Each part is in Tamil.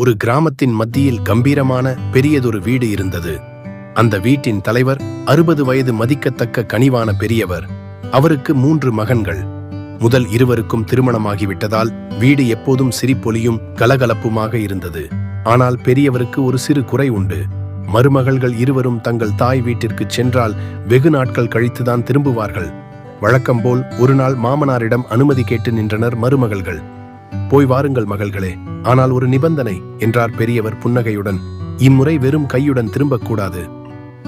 ஒரு கிராமத்தின் மத்தியில் கம்பீரமான பெரியதொரு வீடு இருந்தது. அந்த வீட்டின் தலைவர் அறுபது வயது மதிக்கத்தக்க கனிவான பெரியவர். அவருக்கு மூன்று மகன்கள். முதல் இருவருக்கும் திருமணமாகிவிட்டதால் வீடு எப்போதும் சிரிப்பொலியும் கலகலப்புமாக இருந்தது. ஆனால் பெரியவருக்கு ஒரு சிறு குறை உண்டு. மருமகள்கள் இருவரும் தங்கள் தாய் வீட்டிற்கு சென்றால் வெகு நாட்கள் கழித்துதான் திரும்புவார்கள். வழக்கம்போல் ஒரு நாள் மாமனாரிடம் அனுமதி கேட்டு நின்றனர் மருமகள்கள். போய் வாருங்கள் மகள்களே. ஆனால் ஒரு நிபந்தனை என்றார் பெரியவர் புன்னகையுடன். இம்முறை வெறும் கையுடன் திரும்பக்கூடாது.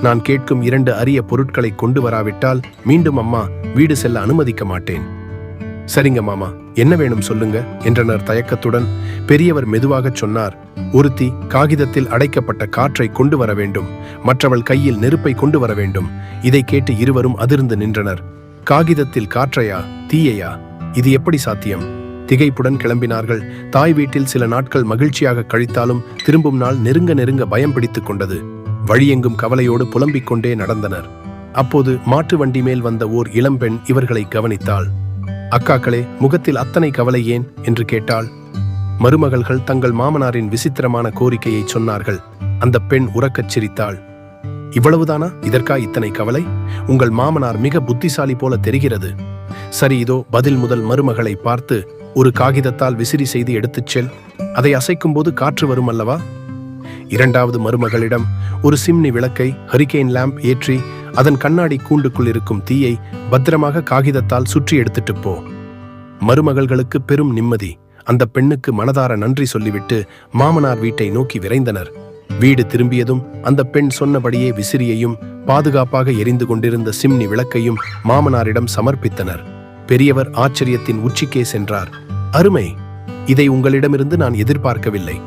நான் கேட்கும் இரண்டு அரிய பொருட்களை கொண்டு வராவிட்டால் மீண்டும் அம்மா வீடு செல்ல அனுமதிக்க மாட்டேன். சரிங்க மாமா என்ன வேணும் சொல்லுங்க என்றனர் தயக்கத்துடன். பெரியவர் மெதுவாகச் சொன்னார் ஒருத்தி காகிதத்தில் அடைக்கப்பட்ட காற்றை கொண்டு வர வேண்டும். மற்றவள் கையில் நெருப்பை கொண்டு வர வேண்டும். இதை கேட்டு இருவரும் அதிர்ந்து நின்றனர். காகிதத்தில் காற்றையா தீயையா? இது எப்படி சாத்தியம்? திகைப்புடன் கிளம்பினார்கள். தாய் வீட்டில் சில நாட்கள் மகிழ்ச்சியாக கழித்தாலும் திரும்பும் நாள் நெருங்க நெருங்க பயம் பிடித்துக் கொண்டது. வழியெங்கும் கவலையோடு புலம்பிக் கொண்டே நடந்தனர். அப்போது மாட்டு வண்டி மேல் வந்த ஓர் இளம்பெண் இவர்களை கவனித்தாள். அக்காக்களே முகத்தில் அத்தனை கவலை ஏன்? என்று கேட்டாள். மருமகள்கள் தங்கள் மாமனாரின் விசித்திரமான கோரிக்கையை சொன்னார்கள். அந்த பெண் உறக்கச் சிரித்தாள். இவ்வளவுதானா? இதற்கா இத்தனை கவலை? உங்கள் மாமனார் மிக புத்திசாலி போல தெரிகிறது. சரி இதோ பதில் முதல் மருமகளை பார்த்து ஒரு காகிதத்தால் விசிறி செய்து எடுத்துச் செல். அதை அசைக்கும் போது காற்று வரும் அல்லவா? இரண்டாவது மருமகளிடம் ஒரு சிம்னி விளக்கை ஹரிகேன் லேம்ப் ஏற்றி அதன் கண்ணாடி கூண்டுக்குள் இருக்கும் தீயை பத்திரமாக காகிதத்தால் சுற்றி எடுத்துட்டு போ. மருமகள்களுக்கு பெரும் நிம்மதி. அந்த பெண்ணுக்கு மனதார நன்றி சொல்லிவிட்டு மாமனார் வீட்டை நோக்கி விரைந்தனர். வீடு திரும்பியதும் அந்த பெண் சொன்னபடியே விசிறியையும் பாதுகாப்பாக எரிந்து கொண்டிருந்த சிம்னி விளக்கையும் மாமனாரிடம் சமர்ப்பித்தனர். பெரியவர் ஆச்சரியத்தின் உச்சிக்கே சென்றார். அருமை இதை உங்களிடமிருந்து நான் எதிர்பார்க்கவில்லை.